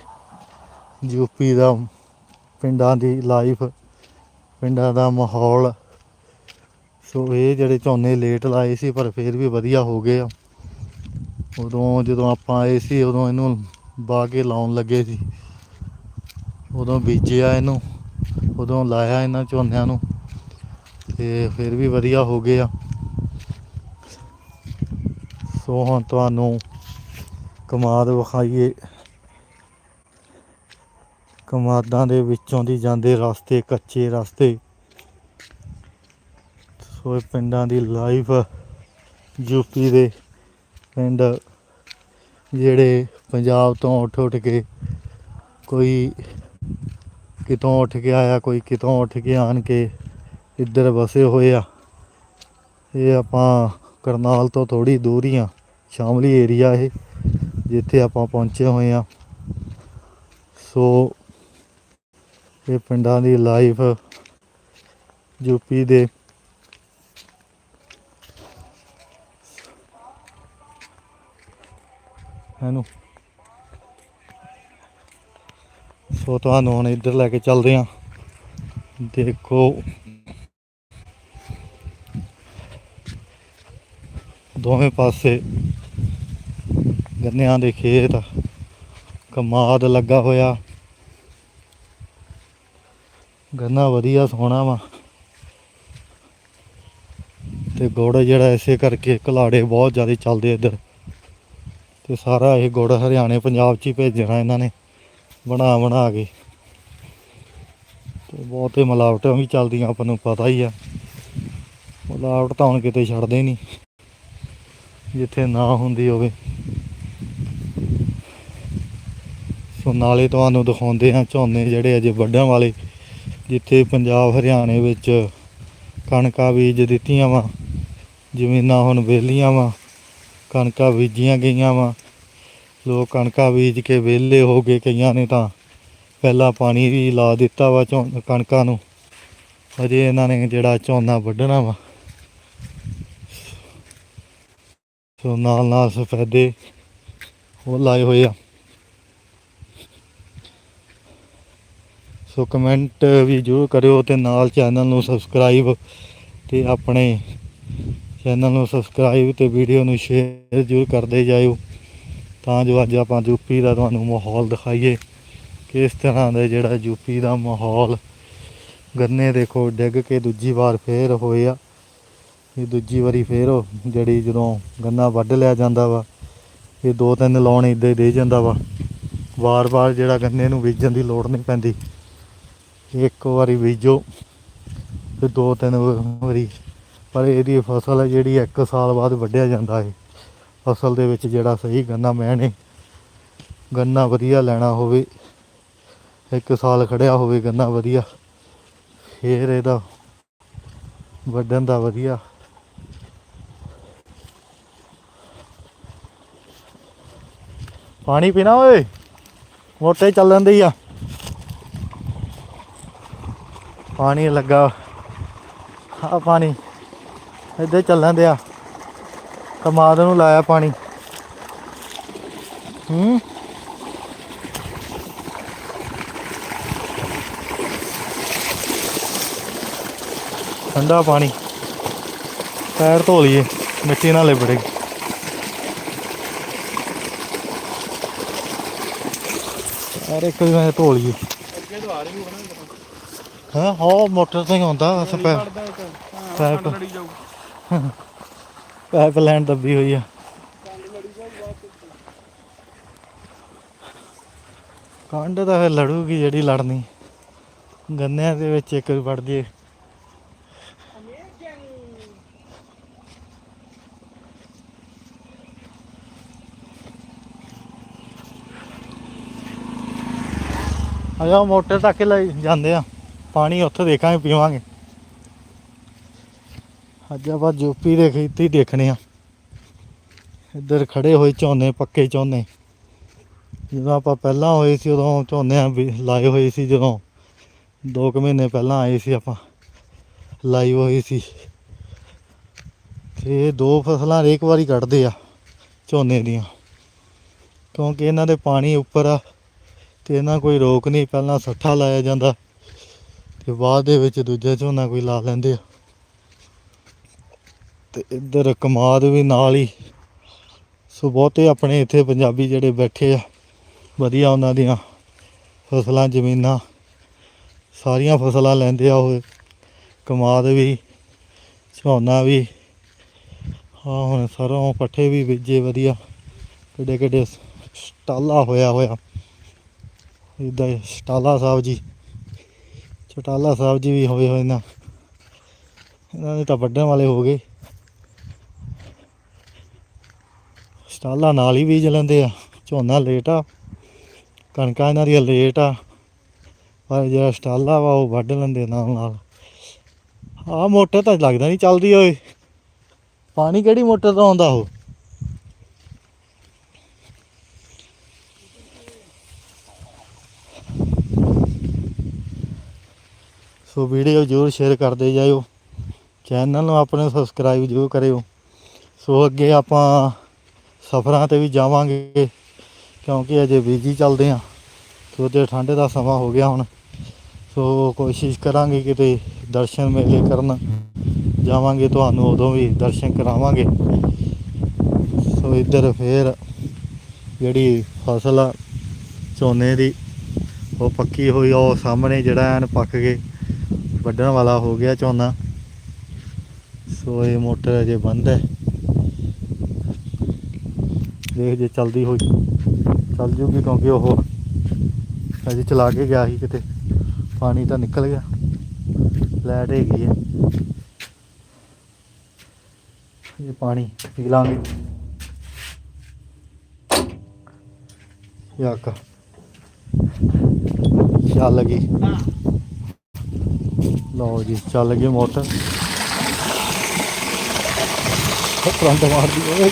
ਯੂਪੀ ਦਾ ਪਿੰਡਾਂ ਦੀ ਲਾਈਫ, ਪਿੰਡਾਂ ਦਾ ਮਾਹੌਲ। ਸੋ ਇਹ ਜਿਹੜੇ ਝੋਨੇ ਲੇਟ ਲਾਏ ਸੀ, ਪਰ ਫਿਰ ਵੀ ਵਧੀਆ ਹੋ ਗਏ ਆ। ਉਦੋਂ ਜਦੋਂ ਆਪਾਂ ਆਏ ਸੀ, ਉਦੋਂ ਇਹਨੂੰ ਬਾਹ ਕੇ ਲਾਉਣ ਲੱਗੇ ਸੀ। ਉਦੋਂ ਬੀਜਿਆ ਇਹਨੂੰ, ਉਦੋਂ ਲਾਇਆ ਇਹਨਾਂ ਝੋਨਿਆਂ ਨੂੰ ਤੇ ਫਿਰ ਵੀ ਵਧੀਆ ਹੋ ਗਏ ਆ। ਸੋ ਹੁਣ ਤੁਹਾਨੂੰ ਕਮਾਦ ਵਿਖਾਈਏ। ਕਮਾਦਾਂ ਦੇ ਵਿੱਚੋਂ ਦੀ ਜਾਂਦੇ ਰਸਤੇ, ਕੱਚੇ ਰਸਤੇ। ਸੋ ਇਹ ਪਿੰਡਾਂ ਦੀ ਲਾਈਫ ਯੂਪੀ ਦੇ ਪਿੰਡ ਜਿਹੜੇ ਪੰਜਾਬ ਤੋਂ ਉੱਠ ਉੱਠ ਕੇ ਕੋਈ ਕਿਤੋਂ ਉੱਠ ਕੇ ਆਇਆ, ਕੋਈ ਕਿਤੋਂ ਉੱਠ ਕੇ ਆਣ ਕੇ ਇੱਧਰ ਵਸੇ ਹੋਏ ਆ। ਇਹ ਆਪਾਂ ਕਰਨਾਲ ਤੋਂ ਥੋੜੀ ਦੂਰ ਹੀ ਆ। ਸ਼ਾਮਲੀ ਏਰੀਆ ਇਹ, ਜਿੱਥੇ ਆਪਾਂ ਪਹੁੰਚੇ ਹੋਏ ਆ ਸੋ ਇਹ ਪਿੰਡਾਂ ਦੀ ਲਾਈਫ ਯੂਪੀ ਦੇ। ਹੈਨੂੰ ਸੋ ਤੁਹਾਨੂੰ ਹੁਣ ਇੱਧਰ ਲੈ ਕੇ ਚੱਲਦੇ ਆ ਦੇਖੋ ਦੋਵੇਂ ਪਾਸੇ ਗੰਨਿਆਂ ਦੇ ਖੇਤ, ਕਮਾਦ ਲੱਗਾ ਹੋਇਆ। ਗੰਨਾ ਵਧੀਆ ਸੋਹਣਾ ਵਾ। ਤੇ ਗੁੜ ਜਿਹੜਾ ਇਸੇ ਕਰਕੇ ਕਲਾੜੇ ਬਹੁਤ ਜ਼ਿਆਦਾ ਚੱਲਦੇ ਇੱਧਰ। ਤੇ ਸਾਰਾ ਇਹ ਗੁੜ ਹਰਿਆਣੇ, ਪੰਜਾਬ 'ਚ ਹੀ ਭੇਜਣਾ ਇਹਨਾਂ ਨੇ, ਬਣਾ ਬਣਾ ਕੇ। ਤੇ ਬਹੁਤੇ ਮਿਲਾਵਟਾਂ ਵੀ ਚੱਲਦੀਆਂ, ਆਪਾਂ ਨੂੰ ਪਤਾ ਹੀ ਆ। ਮਿਲਾਵਟ ਤਾਂ ਹੁਣ ਕਿਤੇ ਛੱਡਦੇ ਨਹੀਂ। ਜਿੱਥੇ ਨਾ ਹੁੰਦੀ ਹੋਵੇ। ਸੋ ਨਾਲੇ ਤੁਹਾਨੂੰ ਦਿਖਾਉਂਦੇ ਆ ਝੋਨੇ ਜਿਹੜੇ ਅਜੇ ਵੱਢਣ ਵਾਲੇ, ਜਿੱਥੇ ਪੰਜਾਬ, ਹਰਿਆਣੇ ਵਿੱਚ ਕਣਕਾਂ ਬੀਜ ਦਿੱਤੀਆਂ ਵਾ, ਜ਼ਮੀਨਾਂ ਹੁਣ ਵਿਹਲੀਆਂ ਵਾ, ਕਣਕਾਂ ਬੀਜੀਆਂ ਗਈਆਂ ਵਾ। ਲੋਕ ਕਣਕਾਂ ਬੀਜ ਕੇ ਵਿਹਲੇ ਹੋ ਗਏ ਕਈਆਂ ਨੇ ਤਾਂ ਪਹਿਲਾਂ ਪਾਣੀ ਵੀ ਲਾ ਦਿੱਤਾ ਵਾ ਝੋ ਕਣਕਾਂ ਨੂੰ। ਅਜੇ ਇਹਨਾਂ ਨੇ ਜਿਹੜਾ ਝੋਨਾ ਵੱਢਣਾ ਵਾ ਸੋ ਨਾਲ ਨਾਲ ਸਫੈਦੇ ਉਹ ਲਾਏ ਹੋਏ ਆ। ਸੋ ਕਮੈਂਟ ਵੀ ਜ਼ਰੂਰ ਕਰਿਓ ਤੇ ਨਾਲ ਚੈਨਲ ਨੂੰ ਸਬਸਕ੍ਰਾਈਬ ਤੇ ਆਪਣੇ ਚੈਨਲ ਨੂੰ ਸਬਸਕ੍ਰਾਈਬ ਤੇ ਵੀਡੀਓ ਨੂੰ ਸ਼ੇਅਰ ਜ਼ਰੂਰ ਕਰਦੇ ਜਾਇਓ ਤਾਂ ਜੋ ਅੱਜ ਆਪਾਂ ਯੂਪੀ ਦਾ ਤੁਹਾਨੂੰ ਮਾਹੌਲ ਦਿਖਾਈਏ ਕਿਸ ਤਰ੍ਹਾਂ ਦਾ ਜਿਹੜਾ ਯੂਪੀ ਦਾ ਮਾਹੌਲ ਗੰਨੇ ਦੇਖੋ ਡਿੱਗ ਕੇ ਦੂਜੀ ਵਾਰ ਫੇਰ ਹੋਏ ਆ। ਇਹ ਦੂਜੀ ਵਾਰੀ ਫੇਰ ਉਹ ਜਿਹੜੀ ਜਦੋਂ ਗੰਨਾ ਵੱਢ ਲਿਆ ਜਾਂਦਾ ਵਾ, ਇਹ ਦੋ ਤਿੰਨ ਲਾਉਣ ਇੱਦਾਂ ਹੀ ਦੇ ਜਾਂਦਾ ਵਾ। ਵਾਰ-ਵਾਰ ਜਿਹੜਾ ਗੰਨੇ ਨੂੰ ਬੀਜਣ ਦੀ ਲੋੜ ਨਹੀਂ ਪੈਂਦੀ। ਇੱਕ ਵਾਰੀ ਬੀਜੋ ਤੇ ਦੋ ਤਿੰਨ ਵਾਰੀ। ਪਰ ਇਹਦੀ ਫਸਲ ਹੈ ਜਿਹੜੀ ਇੱਕ ਸਾਲ ਬਾਅਦ ਵੱਢਿਆ ਜਾਂਦਾ ਹੈ ਫਸਲ ਦੇ ਵਿੱਚ ਜਿਹੜਾ ਸਹੀ ਗੰਨਾ ਮੈਨੇ ਗੰਨਾ ਵਧੀਆ ਲੈਣਾ ਹੋਵੇ, ਇੱਕ ਸਾਲ ਖੜਿਆ ਹੋਵੇ ਗੰਨਾ ਵਧੀਆ, ਫੇਰ ਇਹਦਾ ਵੱਢਣ ਦਾ ਵਧੀਆ ਪਾਣੀ ਪੀਣਾ ਓਏ। ਮੋਟੇ ਚੱਲਣ ਦੀ ਆ। ਪਾਣੀ ਲੱਗਾ। ਆ ਪਾਣੀ। ਇੱਧਰ ਚੱਲਣ ਦਿਆ ਕਮਾਦ ਨੂੰ ਲਾਇਆ ਪਾਣੀ। ਹੂੰ। ਠੰਡਾ ਪਾਣੀ। ਪੈਰ ਧੋ ਲਈਏ। ਮਿੱਟੀ ਨਾਲ ਲਿਬੜੇ ਅਰੇ ਕੋਈ ਮੈਂ ਧੋ ਲਈਏ ਅੱਗੇ ਤੋਂ ਆ ਰਹੀ ਹੋਣਾ ਹਾਂ ਹੋ ਮੋਟਰ ਤੋਂ ਹੀ ਆਉਂਦਾ ਸਪੈ ਪੈਪ। ਲੜੀ ਜਾਊ। ਪਾਈਪ ਲਾਈਨ ਦੱਬੀ ਹੋਈ ਆ। ਕੰਡ ਤਾਂ ਫਿਰ ਲੜੂਗੀ ਜਿਹੜੀ ਲੜਨੀ। ਗੰਨਿਆਂ ਦੇ ਵਿੱਚ ਇੱਕ ਵੀ ਵੜ ਜੇ। ਆਇਆ ਮੋਟਰ ਤੱਕ ਲੈ ਜਾਂਦੇ ਆ, ਪਾਣੀ ਉੱਥੇ ਦੇਖਾਂਗੇ, ਪੀਵਾਂਗੇ। ਅੱਜ ਆਪਾਂ ਯੂਪੀ ਦੇ ਖੇਤੀ ਦੇਖਣੇ ਆ। ਇੱਧਰ ਖੜੇ ਹੋਏ ਝੋਨੇ, ਪੱਕੇ ਝੋਨੇ। ਜਦੋਂ ਆਪਾਂ ਪਹਿਲਾਂ ਹੋਏ ਸੀ, ਉਦੋਂ ਝੋਨੇ ਲਾਏ ਹੋਏ ਸੀ, ਜਦੋਂ 2 ਕੁ ਮਹੀਨੇ ਪਹਿਲਾਂ ਆਏ ਸੀ ਆਪਾਂ, ਲਾਈ ਹੋਈ ਸੀ। ਤੇ ਦੋ ਫਸਲਾਂ ਹਰੇਕ ਵਾਰੀ ਕੱਢਦੇ ਆ, ਝੋਨੇ ਦੀਆਂ। ਕਿਉਂਕਿ ਇਹਨਾਂ ਦੇ ਪਾਣੀ ਉੱਪਰ ਆ ਤੇ ਇਹਨਾਂ ਕੋਈ ਰੋਕ ਨਹੀਂ, ਪਹਿਲਾਂ ਸੱਠਾ ਲਾਇਆ ਜਾਂਦਾ ਤੇ ਬਾਅਦ ਦੇ ਵਿੱਚ ਦੂਜਾ ਝੋਨਾ ਕੋਈ ਲਾ ਲੈਂਦੇ ਆ। ਤੇ ਇੱਧਰ ਕਮਾਦ ਵੀ ਨਾਲ ਹੀ। ਸੋ ਬਹੁਤੇ ਆਪਣੇ ਇੱਥੇ ਪੰਜਾਬੀ ਜਿਹੜੇ ਬੈਠੇ ਆ, ਵਧੀਆ ਉਹਨਾਂ ਦੀਆਂ ਫਸਲਾਂ, ਜ਼ਮੀਨਾਂ, ਸਾਰੀਆਂ ਫਸਲਾਂ ਲੈਂਦੇ ਆ ਉਹ। ਕਮਾਦ ਵੀ, ਝੋਨਾ ਵੀ। ਹਾਂ, ਹੁਣ ਸਰੋਂ, ਪੱਠੇ ਵੀ ਬੀਜੇ, ਵਧੀਆ। ਕਿੱਡੇ ਕਿੱਡੇ ਸਟਾਲਾ ਹੋਇਆ ਹੋਇਆ ਇੱਦਾਂ ਸਟਾਲਾ ਸਾਹਿਬ ਜੀ। ਚਟਾਲਾ ਸਾਹਿਬ ਜੀ ਵੀ ਹੋਏ ਹੋਏ ਨਾ। ਇਹਨਾਂ ਦੇ ਤਾਂ ਵੱਢਣ ਵਾਲੇ ਹੋ ਗਏ। ਸਟਾਲਾ ਨਾਲ ਹੀ ਬੀਜ ਲੈਂਦੇ ਆ। ਝੋਨਾ ਲੇਟ ਆ। ਕਣਕਾਂ ਇਹਨਾਂ ਦੀਆਂ ਲੇਟ ਆ। ਪਰ ਜਿਹੜਾ ਸਟਾਲਾ ਵਾ, ਉਹ ਵੱਢ ਲੈਂਦੇ ਨਾਲ ਨਾਲ। ਆ ਮੋਟਰ ਤਾਂ ਲੱਗਦਾ ਨਹੀਂ ਚੱਲਦੀ ਓਏ। ਪਾਣੀ ਕਿਹੜੀ ਮੋਟਰ ਤੋਂ ਆਉਂਦਾ ਉਹ? ਸੋ ਵੀਡੀਓ ਜ਼ਰੂਰ ਸ਼ੇਅਰ ਕਰਦੇ ਜਾਇਓ। ਚੈਨਲ ਨੂੰ ਆਪਣੇ ਸਬਸਕ੍ਰਾਈਬ ਜ਼ਰੂਰ ਕਰਿਓ। ਸੋ ਅੱਗੇ ਆਪਾਂ ਸਫ਼ਰਾਂ ਤੇ ਵੀ ਜਾਵਾਂਗੇ, ਕਿਉਂਕਿ ਅਜੇ ਬਿਜ਼ੀ ਚੱਲਦੇ ਆ। ਕਿਉਂਕਿ ਠੰਡ ਦਾ ਸਮਾਂ ਹੋ ਗਿਆ ਹੁਣ, ਸੋ ਕੋਸ਼ਿਸ਼ ਕਰਾਂਗੇ ਕਿਤੇ ਦਰਸ਼ਨ ਮੇਲੇ ਕਰਨ। ਜਾਵਾਂਗੇ ਤੁਹਾਨੂੰ ਉਦੋਂ ਵੀ ਦਰਸ਼ਨ ਕਰਾਵਾਂਗੇ। ਸੋ ਇੱਧਰ ਫੇਰ ਜਿਹੜੀ ਫਸਲ ਆ, ਝੋਨੇ ਦੀ, ਉਹ ਪੱਕੀ ਹੋਈ ਉਹ ਸਾਹਮਣੇ ਜਿਹੜਾ ਐਨ ਪੱਕ ਗਏ। ਵੱਢਣ ਵਾਲਾ ਹੋ ਗਿਆ ਝੋਨਾ। ਸੋ ਇਹ ਮੋਟਰ ਅਜੇ ਬੰਦ ਹੈ। ਦੇਖ ਜੇ ਚਲਦੀ ਹੋਈ, ਚੱਲ ਜੂਗੀ ਕਿਉਂਕਿ ਉਹ ਅਜੇ ਚਲਾ ਕੇ ਗਿਆ ਸੀ ਕਿਤੇ। ਪਾਣੀ ਤਾਂ ਨਿਕਲ ਗਿਆ। ਲਾਈਟ ਹੈਗੀ ਹੈ। ਇਹ ਪਾਣੀ ਪੀ ਲਾਂਗੇ ਯਾਕ। ਚੱਲ ਗਈ ਲਓ ਜੀ, ਚੱਲ ਗਈ ਮੋਟਰ ਉਹ ਕਰੰਟ ਮਾਰਦੀ ਓਏ।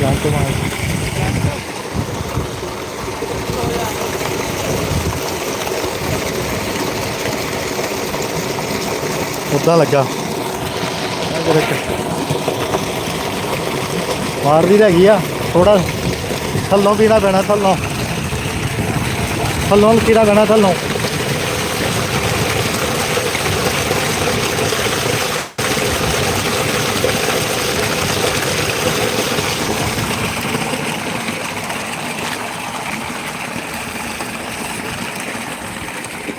ਕਰੰਟ ਮਾਰ। ਉੱਦਾਂ ਲੱਗਾ। ਮਾਰਦੀ ਤਾਂ ਹੈਗੀ ਆ ਥੋੜਾ ਥੱਲੋਂ ਪੀਣਾ ਪੈਣਾ, ਥੱਲੋਂ। ਥੱਲੋਂ ਪੀਣਾ ਪੈਣਾ ਥੱਲੋਂ।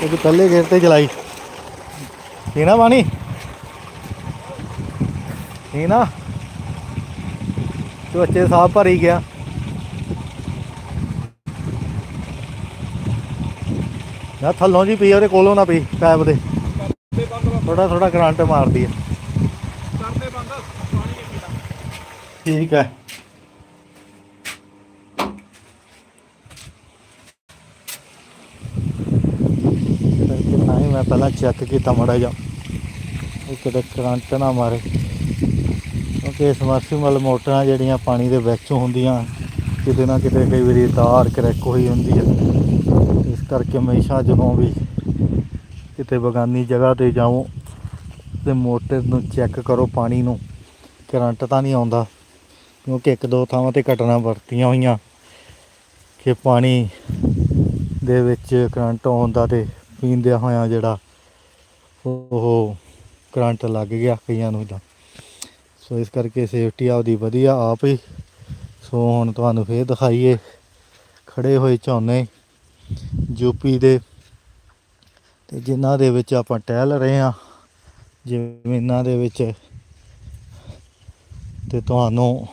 ਉਹ ਪਹਿਲੇ ਗੇਰ ਤੇ ਚਲਾਈ। ਪੀਣਾ ਪਾਣੀ ਪੀਣਾ ਚੋਚੇ ਸਾਹ ਭਰੀ ਗਿਆ। ਨਾ ਥੱਲੋਂ ਜੀ ਪਈ ਉਹਦੇ ਕੋਲੋਂ ਨਾ ਪਈ, ਪੈਪ ਦੇ। ਕਰਦੇ ਬੰਦ ਥੋੜਾ ਥੋੜਾ ਕਰੰਟ ਮਾਰਦੀ ਹੈ ਠੀਕ ਹੈ ਕਰਕੇ ਹੀ ਮੈਂ ਪਹਿਲਾਂ ਚੈੱਕ ਕੀਤਾ ਮੜਾ ਜਾ ਇਹ ਕਿਤੇ ਕਰੰਟ ਨਾ ਮਾਰੇ। ਕਿਉਂਕਿ ਸਮਰਸੀਬਲ ਮੋਟਰਾਂ ਜਿਹੜੀਆਂ ਪਾਣੀ ਦੇ ਵਿੱਚ ਹੁੰਦੀਆਂ, ਕਿਤੇ ਨਾ ਕਿਤੇ ਕਈ ਵਾਰੀ ਤਾਰ ਕਰੈਕ ਹੋਈ ਹੁੰਦੀ ਹੈ ਕਰਕੇ ਹਮੇਸ਼ਾ ਜਦੋਂ ਵੀ ਕਿਤੇ ਬਗਾਨੀ ਜਗ੍ਹਾ ਤੇ ਜਾਓ ਤੇ ਮੋਟਰ ਨੂੰ ਚੈੱਕ ਕਰੋ ਪਾਣੀ ਨੂੰ, ਕਰੰਟ ਤਾਂ ਨਹੀਂ ਆਉਂਦਾ, ਕਿਉਂਕਿ ਇੱਕ ਦੋ ਥਾਵਾਂ ਤੇ ਘਟਨਾ ਵਰਤੀਆਂ ਹੋਈਆਂ ਕਿ ਪਾਣੀ ਦੇ ਵਿੱਚ ਕਰੰਟ ਆਉਂਦਾ ਤੇ ਪੀਂਦਿਆਂ ਹੋਇਆਂ ਜਿਹੜਾ ਉਹ ਕਰੰਟ ਲੱਗ ਗਿਆ ਕਈਆਂ ਨੂੰ ਤਾਂ। ਸੋ ਇਸ ਕਰਕੇ ਸੇਫਟੀ ਆਪਦੀ ਵਧੀਆ, ਆਪ ਹੀ ਸੋ ਹੁਣ ਤੁਹਾਨੂੰ ਫੇਰ ਦਿਖਾਈਏ, ਖੜੇ ਹੋਏ ਝੋਨੇ ਯੂਪੀ ਦੇ। ਤੇ ਜਿਨ੍ਹਾਂ ਦੇ ਵਿੱਚ ਆਪਾਂ ਟਹਿਲ ਰਹੇ ਹਾਂ ਜ਼ਮੀਨਾਂ ਦੇ ਵਿੱਚ। ਤੇ ਤੁਹਾਨੂੰ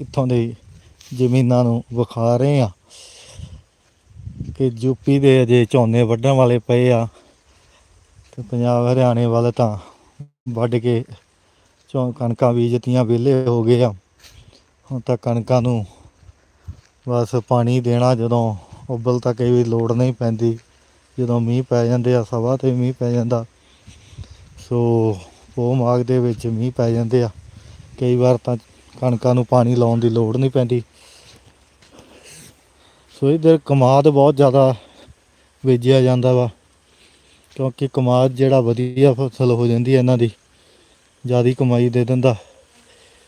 ਇੱਥੋਂ ਦੇ ਜ਼ਮੀਨਾਂ ਨੂੰ ਵਿਖਾ ਰਹੇ ਆ ਕਿ ਯੂਪੀ ਦੇ ਅਜੇ ਝੋਨੇ ਵੱਢਣ ਵਾਲੇ ਪਏ ਆ ਤੇ ਪੰਜਾਬ ਹਰਿਆਣੇ ਵੱਲ ਤਾਂ ਵੱਢ ਕੇ ਝੋ ਕਣਕਾਂ ਬੀਜਤੀਆਂ ਵਿਹਲੇ ਹੋ ਗਏ ਆ। ਹੁਣ ਤਾਂ ਕਣਕਾਂ ਨੂੰ ਬਸ ਪਾਣੀ ਦੇਣਾ ਜਦੋਂ ਉਬਲ ਤਾਂ ਕਈ ਵੀ ਲੋੜ ਨਹੀਂ ਪੈਂਦੀ। ਜਦੋਂ ਮੀਂਹ ਪੈ ਜਾਂਦੇ ਆ, ਸਵਾ ਤੇ ਮੀਂਹ ਪੈ ਜਾਂਦਾ। ਸੋ ਉਹ ਮਾਗ ਦੇ ਵਿੱਚ ਮੀਂਹ ਪੈ ਜਾਂਦੇ ਆ। ਕਈ ਵਾਰ ਤਾਂ ਕਣਕਾਂ ਨੂੰ ਪਾਣੀ ਲਾਉਣ ਦੀ ਲੋੜ ਨਹੀਂ ਪੈਂਦੀ। ਸੋ ਇਧਰ ਕਮਾਦ ਬਹੁਤ ਜ਼ਿਆਦਾ ਬੀਜਿਆ ਜਾਂਦਾ ਵਾ। ਕਿਉਂਕਿ ਕਮਾਦ ਜਿਹੜਾ ਵਧੀਆ ਫਸਲ ਹੋ ਜਾਂਦੀ ਹੈ ਇਹਨਾਂ ਦੀ, ਜ਼ਿਆਦੀ ਕਮਾਈ ਦੇ ਦਿੰਦਾ।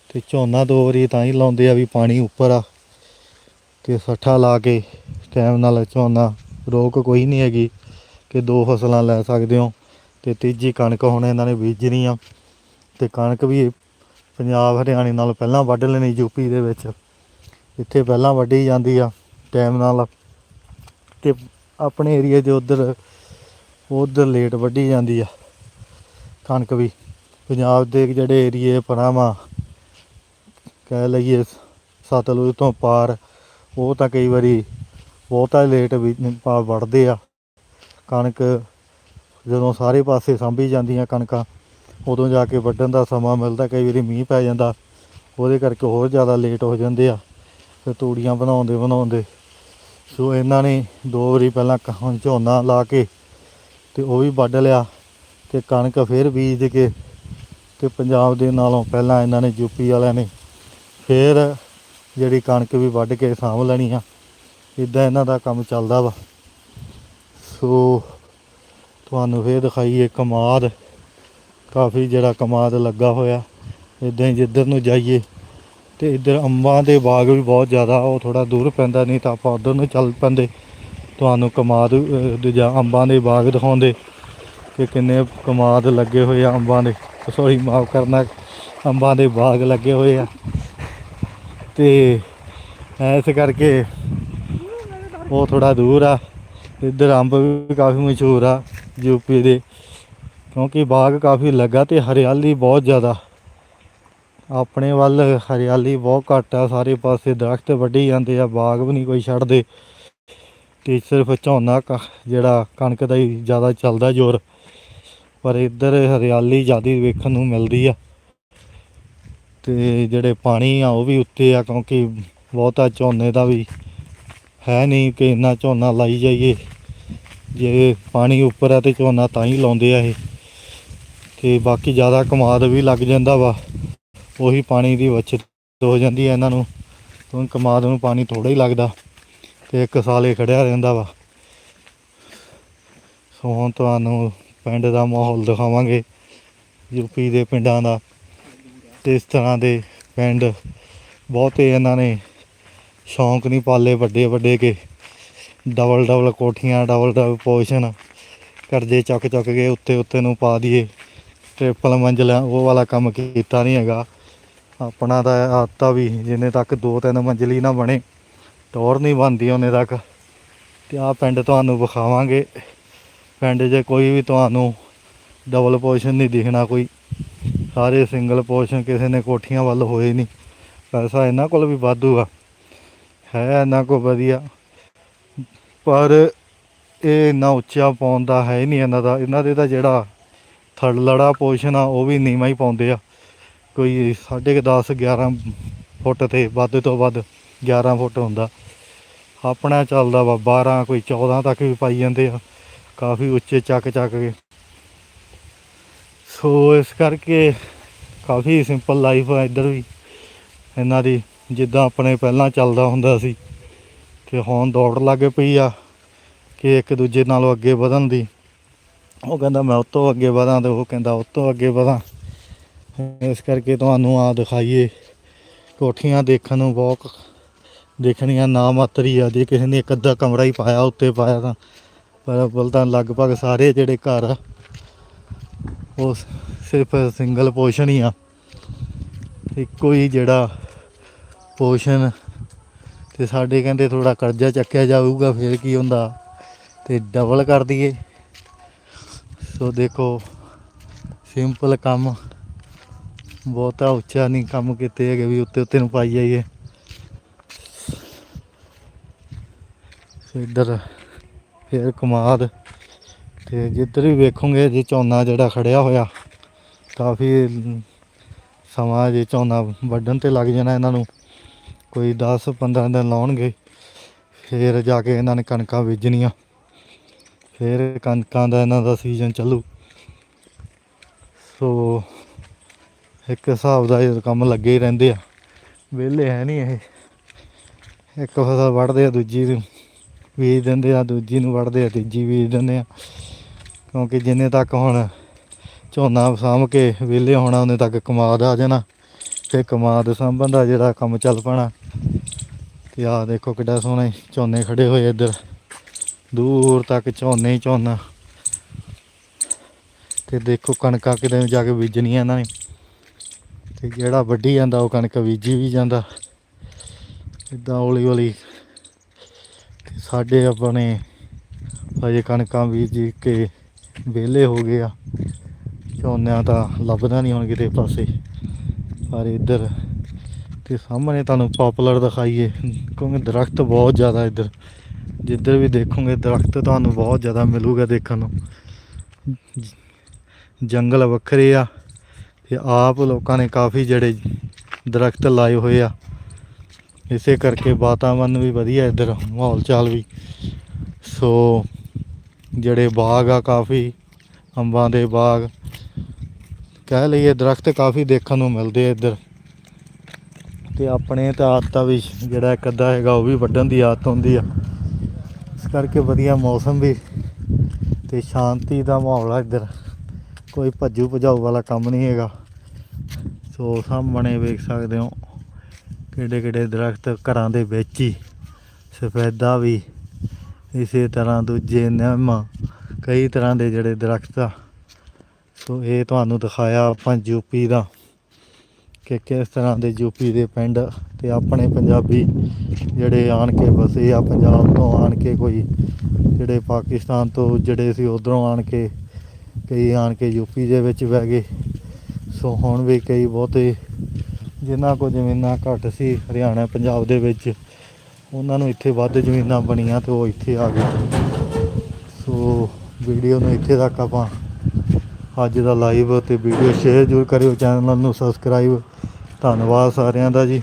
ਤੇ ਝੋਨਾ ਦੋ ਵਾਰੀ ਤਾਂ ਹੀ ਲਾਉਂਦੇ ਆ ਵੀ ਪਾਣੀ ਉੱਪਰ ਆ, ਕਿ ਸੱਠਾ ਲਾ ਕੇ ਟਾਈਮ ਨਾਲ ਝੋਨਾ ਰੋਕ ਕੋਈ ਨਹੀਂ ਹੈਗੀ ਕਿ ਦੋ ਫਸਲਾਂ ਲੈ ਸਕਦੇ ਹੋ ਤੇ ਤੀਜੀ ਕਣਕ ਹੁਣ ਇਹਨਾਂ ਨੇ ਬੀਜਣੀ ਆ ਤੇ ਕਣਕ ਵੀ ਪੰਜਾਬ, ਹਰਿਆਣੇ ਨਾਲ ਪਹਿਲਾਂ ਵੱਢ ਲੈਣੀ ਯੂਪੀ ਦੇ ਵਿੱਚ। ਇੱਥੇ ਪਹਿਲਾਂ ਵੱਢੀ ਜਾਂਦੀ ਆ ਟਾਈਮ ਨਾਲ ਤੇ ਆਪਣੇ ਏਰੀਆ ਦੇ ਉਧਰ ਉਧਰ ਲੇਟ ਵੱਢੀ ਜਾਂਦੀ ਆ ਕਣਕ ਵੀ। ਪੰਜਾਬ ਦੇ ਜਿਹੜੇ ਏਰੀਏ ਪਰਾਵਾਂ ਕਹਿ ਲਈਏ ਸਤਲੁਜ ਤੋਂ ਪਾਰ, ਉਹ ਤਾਂ ਕਈ ਵਾਰੀ ਬਹੁਤਾ ਲੇਟ ਵੀ ਪਾ ਵੜਦੇ ਆ। ਕਣਕ ਜਦੋਂ ਸਾਰੇ ਪਾਸੇ ਸਾਂਭੀ ਜਾਂਦੀਆਂ ਕਣਕਾਂ, ਉਦੋਂ ਜਾ ਕੇ ਵੱਢਣ ਦਾ ਸਮਾਂ ਮਿਲਦਾ, ਕਈ ਵਾਰੀ ਮੀਂਹ ਪੈ ਜਾਂਦਾ। ਉਹਦੇ ਕਰਕੇ ਹੋਰ ਜ਼ਿਆਦਾ ਲੇਟ ਹੋ ਜਾਂਦੇ ਆ। ਫਿਰ ਤੂੜੀਆਂ ਬਣਾਉਂਦੇ ਬਣਾਉਂਦੇ। ਸੋ ਇਹਨਾਂ ਨੇ ਦੋ ਵਾਰੀ ਪਹਿਲਾਂ ਕ- ਹੁਣ ਝੋਨਾ ਲਾ ਕੇ ਤੇ ਉਹ ਵੀ ਵੱਢ ਲਿਆ ਤੇ ਕਣਕ ਫਿਰ ਬੀਜ ਕੇ ਤੇ ਪੰਜਾਬ ਦੇ ਨਾਲੋਂ ਪਹਿਲਾਂ ਇਹਨਾਂ ਨੇ ਯੂਪੀ ਵਾਲਿਆਂ ਨੇ ਫਿਰ ਜਿਹੜੀ ਕਣਕ ਵੀ ਵੱਢ ਕੇ ਸਾਂਭ ਲੈਣੀ ਆ। ਇਦਾਂ ਇਹਨਾਂ ਦਾ ਕੰਮ ਚੱਲਦਾ ਵਾ। ਸੋ ਤੁਹਾਨੂੰ ਫੇਰ ਦਿਖਾਈਏ ਕਮਾਦ। ਕਾਫੀ ਜਿਹੜਾ ਕਮਾਦ ਲੱਗਾ ਹੋਇਆ। ਇਦਾਂ ਹੀ ਜਿੱਧਰ ਨੂੰ ਜਾਈਏ ਤੇ ਇੱਧਰ ਅੰਬਾਂ ਦੇ ਬਾਗ ਵੀ ਬਹੁਤ ਜ਼ਿਆਦਾ, ਉਹ ਥੋੜਾ ਦੂਰ ਪੈਂਦਾ, ਨਹੀਂ ਤਾਂ ਆਪਾਂ ਉਧਰ ਨੂੰ ਚੱਲ ਪੈਂਦੇ। ਤੁਹਾਨੂੰ ਕਮਾਦ ਜਾਂ ਅੰਬਾਂ ਦੇ ਬਾਗ ਦਿਖਾਉਂਦੇ ਕਿ ਕਿੰਨੇ ਕਮਾਦ ਲੱਗੇ ਹੋਏ ਆ ਅੰਬਾਂ ਦੇ। ਸੌਰੀ ਮਾਫ ਕਰਨਾ, ਅੰਬਾਂ ਦੇ ਬਾਗ ਲੱਗੇ ਹੋਏ ਆ। ਤੇ ਐਸ ਕਰਕੇ ਉਹ ਥੋੜਾ ਦੂਰ ਆ। ਇੱਧਰ ਅੰਬ ਵੀ ਕਾਫੀ ਮਸ਼ਹੂਰ ਆ ਯੂਪੀ ਦੇ। ਕਿਉਂਕਿ ਬਾਗ ਕਾਫੀ ਲੱਗਾ ਤੇ ਹਰਿਆਲੀ ਬਹੁਤ ਜ਼ਿਆਦਾ। ਆਪਣੇ ਵੱਲ ਹਰਿਆਲੀ ਬਹੁਤ ਘੱਟ ਆ, ਸਾਰੇ ਪਾਸੇ ਦਰਖਤ ਵੱਢੀ ਜਾਂਦੇ ਆ, ਬਾਗ ਵੀ ਨਹੀਂ ਕੋਈ ਛੱਡਦੇ। ਤੇ ਸਿਰਫ ਝੋਨਾ ਕ- ਜਿਹੜਾ ਕਣਕ ਦਾ ਹੀ ਜ਼ਿਆਦਾ ਚੱਲਦਾ ਜ਼ੋਰ। ਪਰ ਇੱਧਰ ਹਰਿਆਲੀ ਜ਼ਿਆਦਾ ਵੇਖਣ ਨੂੰ ਮਿਲਦੀ ਆ। ਤੇ ਜਿਹੜੇ ਪਾਣੀ ਆ ਉਹ ਵੀ ਉੱਤੇ ਆ, ਕਿਉਂਕਿ ਬਹੁਤਾ ਝੋਨੇ ਦਾ ਵੀ ਹੈ ਨਹੀਂ ਕਿ ਇੰਨਾ ਝੋਨਾ ਲਾਈ ਜਾਈਏ। ਜੇ ਪਾਣੀ ਉੱਪਰ ਆ ਤੇ ਝੋਨਾ ਤਾਂ ਹੀ ਲਾਉਂਦੇ ਆ ਇਹ। ਤੇ ਬਾਕੀ ਜ਼ਿਆਦਾ ਕਮਾਦ ਵੀ ਲੱਗ ਜਾਂਦਾ ਵਾ। ਉਹੀ ਪਾਣੀ ਦੀ ਬਚਤ ਹੋ ਜਾਂਦੀ ਹੈ ਇਹਨਾਂ ਨੂੰ। ਕਿਉਂਕਿ ਕਮਾਦ ਨੂੰ ਪਾਣੀ ਥੋੜਾ ਹੀ ਲੱਗਦਾ ਤੇ ਇੱਕ ਸਾਲੇ ਇਹ ਖੜਿਆ ਰਹਿੰਦਾ ਵਾ। ਸੋ ਹੁਣ ਤੁਹਾਨੂੰ ਪਿੰਡ ਦਾ ਮਾਹੌਲ ਦਿਖਾਵਾਂਗੇ। ਯੂਪੀ ਦੇ ਪਿੰਡਾਂ ਦਾ। ਤੇ ਇਸ ਤਰ੍ਹਾਂ ਦੇ ਪਿੰਡ ਬਹੁਤੇ ਇਹਨਾਂ ਨੇ ਸ਼ੌਂਕ ਨਹੀਂ ਪਾਲੇ ਵੱਡੇ ਵੱਡੇ ਕੇ। ਡਬਲ ਡਬਲ ਕੋਠੀਆਂ ਡਬਲ ਡਬਲ ਪੋਜੀਸ਼ਨ। ਕਰਜ਼ੇ ਚੱਕ ਚੱਕ ਕੇ ਉੱਤੇ ਉੱਤੇ ਨੂੰ ਪਾ ਦਈਏ। ਟ੍ਰਿਪਲ ਮੰਜ਼ਿਲਾ, ਉਹ ਵਾਲਾ ਕੰਮ ਕੀਤਾ ਨਹੀਂ ਹੈਗਾ। ਆਪਣਾ ਤਾਂ ਆਦਤਾ ਵੀ, ਜਿੰਨੇ ਤੱਕ ਦੋ ਤਿੰਨ ਮੰਜ਼ਲੀ ਨਾ ਬਣੇ ਟੌਰ ਨਹੀਂ ਬਣਦੀ ਉਹਨੇ ਤੱਕ। ਤੇ ਆਹ ਪਿੰਡ ਤੁਹਾਨੂੰ ਵਿਖਾਵਾਂਗੇ। ਪਿੰਡ 'ਚ ਕੋਈ ਵੀ ਤੁਹਾਨੂੰ ਡਬਲ ਪੋਜੀਸ਼ਨ ਨਹੀਂ ਦਿਖਣਾ ਕੋਈ। ਸਾਰੇ ਸਿੰਗਲ ਪੋਜੀਸ਼ਨ ਕਿਸੇ ਨੇ ਕੋਠੀਆਂ ਵੱਲ ਹੋਏ ਨਹੀਂ। ਪੈਸਾ ਇਹਨਾਂ ਕੋਲ ਵੀ ਵਾਧੂ ਆ। ਹੈ ਇਹਨਾਂ ਕੋਲ ਵਧੀਆ। ਪਰ ਇਹ ਇੰਨਾ ਉੱਚਾ ਪਾਉਣ ਦਾ ਹੈ ਨਹੀਂ ਇਹਨਾਂ ਦਾ। ਇਹਨਾਂ ਦੇ ਤਾਂ ਜਿਹੜਾ ਥੜਲੜਾ ਪੋਸ਼ਨ ਆ, ਉਹ ਵੀ ਨੀਵਾਂ ਹੀ ਪਾਉਂਦੇ ਆ। ਕੋਈ 10.5 11 ਫੁੱਟ ਤੇ ਵੱਧ ਤੋਂ ਵੱਧ 11 ਫੁੱਟ ਹੁੰਦਾ। ਆਪਣਾ ਚੱਲਦਾ ਵਾ 12 ਕੋਈ 14 ਤੱਕ ਵੀ ਪਾਈ ਜਾਂਦੇ ਆ। ਕਾਫੀ ਉੱਚੇ ਚੱਕ ਚੱਕ ਕੇ। ਸੋ ਇਸ ਕਰਕੇ ਕਾਫੀ ਸਿੰਪਲ ਲਾਈਫ ਆ ਇੱਧਰ ਵੀ। ਇਹਨਾਂ ਦੀ ਜਿੱਦਾਂ ਆਪਣੇ ਪਹਿਲਾਂ ਚੱਲਦਾ ਹੁੰਦਾ ਸੀ ਤੇ ਹੁਣ ਦੌੜ ਲੱਗ ਪਈ ਆ ਕਿ ਇੱਕ ਦੂਜੇ ਨਾਲੋਂ ਅੱਗੇ ਵਧਣ ਦੀ। ਉਹ ਕਹਿੰਦਾ, ਮੈਂ ਉਹ ਤੋਂ ਅੱਗੇ ਵਧਾਂ ਤੇ ਉਹ ਕਹਿੰਦਾ ਉਹ ਤੋਂ ਅੱਗੇ ਵਧਾਂ। ਇਸ ਕਰਕੇ ਤੁਹਾਨੂੰ ਆ ਦਿਖਾਈਏ। ਕੋਠੀਆਂ ਦੇਖਣ ਨੂੰ ਬਹੁਤ ਦੇਖਣੀਆਂ ਨਾ ਮਾਤਰੀ ਆ। ਜੇ ਕਿਸੇ ਨੇ ਇੱਕ ਅੱਧਾ ਕਮਰਾ ਹੀ ਪਾਇਆ, ਉੱਤੇ ਪਾਇਆ ਤਾਂ ਪਰ ਬਲ ਤਾਂ ਲਗਭਗ ਸਾਰੇ ਜਿਹੜੇ ਘਰ ਆ, ਉਹ ਸਿਰਫ ਸਿੰਗਲ ਪੋਰਸ਼ਨ ਹੀ ਆ। ਇੱਕੋ ਹੀ ਜਿਹੜਾ ਪੋਰਸ਼ਨ ਤੇ ਸਾਡੇ ਕਹਿੰਦੇ ਥੋੜਾ ਕਰਜ਼ਾ ਚੱਕਿਆ ਜਾਊਗਾ, ਫਿਰ ਕੀ ਹੁੰਦਾ? ਤੇ ਡਬਲ ਕਰ ਦਈਏ। ਸੋ ਦੇਖੋ ਸਿੰਪਲ ਕੰਮ। ਬਹੁਤਾ ਉੱਚਾ ਨਹੀਂ ਕੰਮ ਕੀਤੇ ਹੈਗੇ ਵੀ ਉੱਤੇ ਉੱਤੇ ਨੂੰ ਪਾਈ ਜਾਈਏ। ਇੱਧਰ ਫਿਰ ਕਮਾਦ। ਤੇ ਜਿੱਧਰ ਵੀ ਵੇਖੋਗੇ, ਜੇ ਝੋਨਾ ਜਿਹੜਾ ਖੜਿਆ ਹੋਇਆ, ਕਾਫੀ ਸਮਾਂ ਜੇ ਝੋਨਾ ਵੱਢਣ ਤੇ ਲੱਗ ਜਾਣਾ ਇਹਨਾਂ ਨੂੰ। ਕੋਈ 10 15 ਦਿਨ ਲਾਉਣਗੇ, ਫਿਰ ਜਾ ਕੇ ਇਹਨਾਂ ਨੇ ਕਣਕਾਂ ਬੀਜਣੀਆਂ। ਫਿਰ ਕਣਕਾਂ ਦਾ ਇਹਨਾਂ ਦਾ ਸੀਜ਼ਨ ਚੱਲੂ। ਸੋ ਇੱਕ ਹਿਸਾਬ ਦਾ ਇਹ ਕੰਮ ਲੱਗੇ ਹੀ ਰਹਿੰਦੇ ਆ। ਵਿਹਲੇ ਹੈ ਨਹੀਂ ਇਹ। ਇੱਕ ਫਸਲ ਵੱਢਦੇ ਆ, ਦੂਜੀ ਨੂੰ ਬੀਜ ਦਿੰਦੇ ਆ, ਦੂਜੀ ਨੂੰ ਵੱਢਦੇ ਆ, ਤੀਜੀ ਬੀਜ ਦਿੰਦੇ ਆ। ਕਿਉਂਕਿ ਜਿੰਨੇ ਤੱਕ ਹੁਣ ਝੋਨਾ ਸਾਂਭ ਕੇ ਵਿਹਲੇ ਹੋਣਾ, ਉਹਨੇ ਤੱਕ ਕਮਾਦ ਆ ਜਾਣਾ। ਤੇ ਕਮਾਦ ਸਾਂਭਣ ਦਾ ਜਿਹੜਾ ਕੰਮ ਚੱਲ ਪੈਣਾ। ਤੇ ਆਹ ਦੇਖੋ ਕਿੱਡਾ ਸੋਹਣਾ ਝੋਨੇ ਖੜੇ ਹੋਏ ਇੱਧਰ। ਦੂਰ ਤੱਕ ਝੋਨੇ ਹੀ ਝੋਨਾ। ਤੇ ਦੇਖੋ ਕਣਕਾਂ ਕਿਤੇ ਜਾ ਕੇ ਬੀਜਣੀਆਂ ਇਹਨਾਂ ਨੇ। ਤੇ ਜਿਹੜਾ ਵੱਢੀ ਜਾਂਦਾ ਉਹ ਕਣਕ ਬੀਜੀ ਵੀ ਜਾਂਦਾ। ਇਦਾਂ ਹੌਲੀ ਹੌਲੀ ਸਾਡੇ ਆਪਣੇ ਹਜੇ ਕਣਕਾਂ ਬੀਜ ਕੇ ਵਿਹਲੇ ਹੋ ਗਏ ਆ। ਝੋਨਾ ਤਾਂ ਲੱਭਦਾ ਨਹੀਂ ਹੁਣ ਕਿਤੇ ਪਾਸੇ। ਪਰ ਇੱਧਰ। ਤੇ ਸਾਹਮਣੇ ਤੁਹਾਨੂੰ ਪਪੂਲਰ ਦਿਖਾਈਏ, ਕਿਉਂਕਿ ਦਰਖਤ ਬਹੁਤ ਜ਼ਿਆਦਾ ਇੱਧਰ। ਜਿੱਧਰ ਵੀ ਦੇਖੋਗੇ, ਦਰਖਤ ਤੁਹਾਨੂੰ ਬਹੁਤ ਜ਼ਿਆਦਾ ਮਿਲੂਗਾ ਦੇਖਣ ਨੂੰ। ਜੰਗਲ ਵੱਖਰੇ ਆ, ਤੇ ਆਪ ਲੋਕਾਂ ਨੇ ਕਾਫੀ ਜਿਹੜੇ ਦਰਖਤ ਲਾਏ ਹੋਏ ਆ। ਇਸੇ ਕਰਕੇ ਵਾਤਾਵਰਨ ਵੀ ਵਧੀਆ ਇੱਧਰ, ਮਾਹੌਲ ਚਾਲ ਵੀ। ਸੋ, ਜਿਹੜੇ ਬਾਗ ਆ, ਕਾਫੀ ਅੰਬਾਂ ਦੇ ਬਾਗ। ਕਹਿ ਲਈਏ, ਦਰਖਤ ਕਾਫੀ ਦੇਖਣ ਨੂੰ ਮਿਲਦੇ ਇੱਧਰ। ਤੇ ਆਪਣੇ ਤਾਂ ਆਦਤਾਂ ਵੀ ਜਿਹੜਾ ਇੱਕ ਅੱਧਾ ਹੈਗਾ, ਉਹ ਵੀ ਵੱਢਣ ਦੀ ਆਦਤ ਹੁੰਦੀ ਆ। ਇਸ ਕਰਕੇ ਵਧੀਆ ਮੌਸਮ ਵੀ ਤੇ ਸ਼ਾਂਤੀ ਦਾ ਮਾਹੌਲ ਆ ਇੱਧਰ। ਕੋਈ ਭੱਜੂ ਭਜਾਊ ਵਾਲਾ ਕੰਮ ਨਹੀਂ ਹੈਗਾ। ਸੋ ਸਾਹਮਣੇ ਵੇਖ ਸਕਦੇ ਹੋ, ਕਿਹੜੇ ਕਿਹੜੇ ਦਰਖਤ ਘਰਾਂ ਦੇ ਵਿੱਚ ਹੀ, ਸਫੈਦਾ ਵੀ। ਇਸੇ ਤਰ੍ਹਾਂ ਦੂਜੇ ਨਿੰਮ, ਕਈ ਤਰ੍ਹਾਂ ਦੇ ਜਿਹੜੇ ਦਰਖਤ ਆ। ਸੋ ਇਹ ਤੁਹਾਨੂੰ ਦਿਖਾਇਆ ਆਪਾਂ ਯੂਪੀ ਦਾ ਕਿ ਕਿਸ ਤਰ੍ਹਾਂ ਦੇ ਯੂਪੀ ਦੇ ਪਿੰਡ ਤੇ ਆਪਣੇ ਪੰਜਾਬੀ ਜਿਹੜੇ ਆਣ ਕੇ ਵਸੇ ਆ, ਪੰਜਾਬ ਤੋਂ ਆਣ ਕੇ ਕੋਈ ਜਿਹੜੇ ਪਾਕਿਸਤਾਨ ਤੋਂ ਜਿਹੜੇ ਸੀ ਉਧਰੋਂ ਆਣ ਕੇ, ਕਈ ਆਣ ਕੇ ਯੂਪੀ ਦੇ ਵਿੱਚ ਬਹਿ ਗਏ। ਸੋ ਹੁਣ ਵੀ ਕਈ ਬਹੁਤੇ ਜਿਨ੍ਹਾਂ ਕੋਲ ਜ਼ਮੀਨਾਂ ਘੱਟ ਸੀ ਹਰਿਆਣਾ, ਪੰਜਾਬ ਦੇ ਵਿੱਚ, ਉਹਨਾਂ ਨੂੰ ਇੱਥੇ ਵੱਧ ਜ਼ਮੀਨਾਂ ਬਣੀਆਂ ਤੇ ਉਹ ਇੱਥੇ ਆ ਗਏ। ਸੋ ਵੀਡੀਓ ਨੂੰ ਇੱਥੇ ਤੱਕ ਆਪਾਂ ਅੱਜ ਦਾ ਲਾਈਵ ਤੇ ਵੀਡੀਓ ਸ਼ੇਅਰ ਜ਼ਰੂਰ ਕਰਿਓ ਚੈਨਲ ਨੂੰ ਸਬਸਕ੍ਰਾਈਬ ਧੰਨਵਾਦ ਸਾਰਿਆਂ ਦਾ ਜੀ।